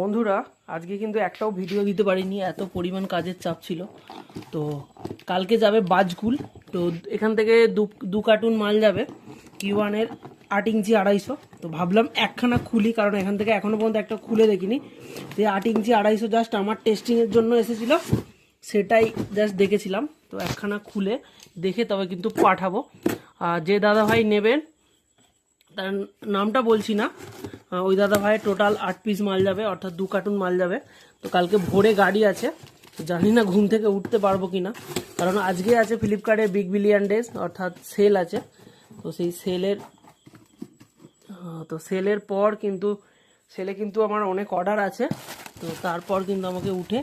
বন্ধুরা, আজকে কিন্তু একটাও ভিডিও দিতে পারিনি, এত পরিমাণ কাজের চাপ ছিল। তো কালকে যাবে বাজকুল, তো এখান থেকে দু দু কার্টুন মাল যাবে কিওয়ানের আট ইঞ্চি আড়াইশো। তো ভাবলাম একখানা খুলি, কারণ এখান থেকে এখনও পর্যন্ত একটা খুলে দেখিনি। যে আট ইঞ্চি আড়াইশো জাস্ট আমার টেস্টিংয়ের জন্য এসেছিল, সেটাই জাস্ট দেখেছিলাম। তো একখানা খুলে দেখে তবে কিন্তু পাঠাবো। আর যে দাদা ভাই নেবেন, তার নামটা বলছি না ওই দাদা ভাইয়ের টোটাল আট পিস মাল যাবে, অর্থাৎ দু কার্টুন মাল যাবে। তো কালকে ভোরে গাড়ি আছে জানি না ঘুম থেকে উঠতে পারব কিনা। কারণ আজকে আছে ফ্লিপকার্টে বিগ বিলিয়ন ডেজ অর্থাৎ সেল আছে। তো সেই সেলের তো সেলের পর কিন্তু সেলে কিন্তু আমার অনেক অর্ডার আছে। তো তারপর কিন্তু আমাকে উঠে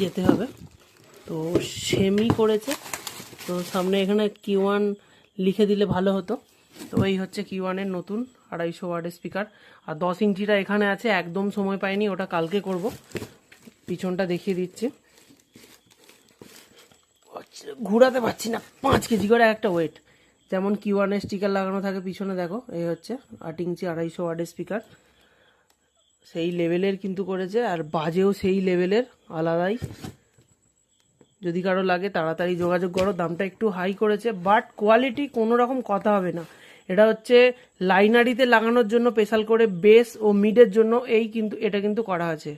যেতে হবে। তো সেমি করেছে। তো সামনে এখানে কিউয়ান লিখে দিলে ভালো হতো। তো এই হচ্ছে কিউ ওয়ানের নতুন আড়াইশো ওয়ার্ডের স্পিকার আর দশ ইঞ্চিটা এখানে আছে, একদম সময় পাইনি, ওটা কালকে করব। পিছনটা দেখিয়ে দিচ্ছি। ঘুরাতে পারছি না, পাঁচ কেজি করে একটা ওয়েট যেমন কিউ ওয়ানের স্টিকার লাগানো থাকে পিছনে, দেখো, এই হচ্ছে আট ইঞ্চি আড়াইশো ওয়ার্ডের স্পিকার সেই লেভেলের কিন্তু করেছে, আর বাজেও সেই লেভেলের আলাদাই। যদি কারও লাগে, তাড়াতাড়ি যোগাযোগ করো, দামটা একটু হাই করেছে বাট কোয়ালিটি কোনো রকম কথা হবে না। এটা হচ্ছে লাইনারিতে লাগানোর জন্য স্পেশাল করে বেস ও মিডের জন্য এই কিন্তু, এটা কিন্তু করা আছে।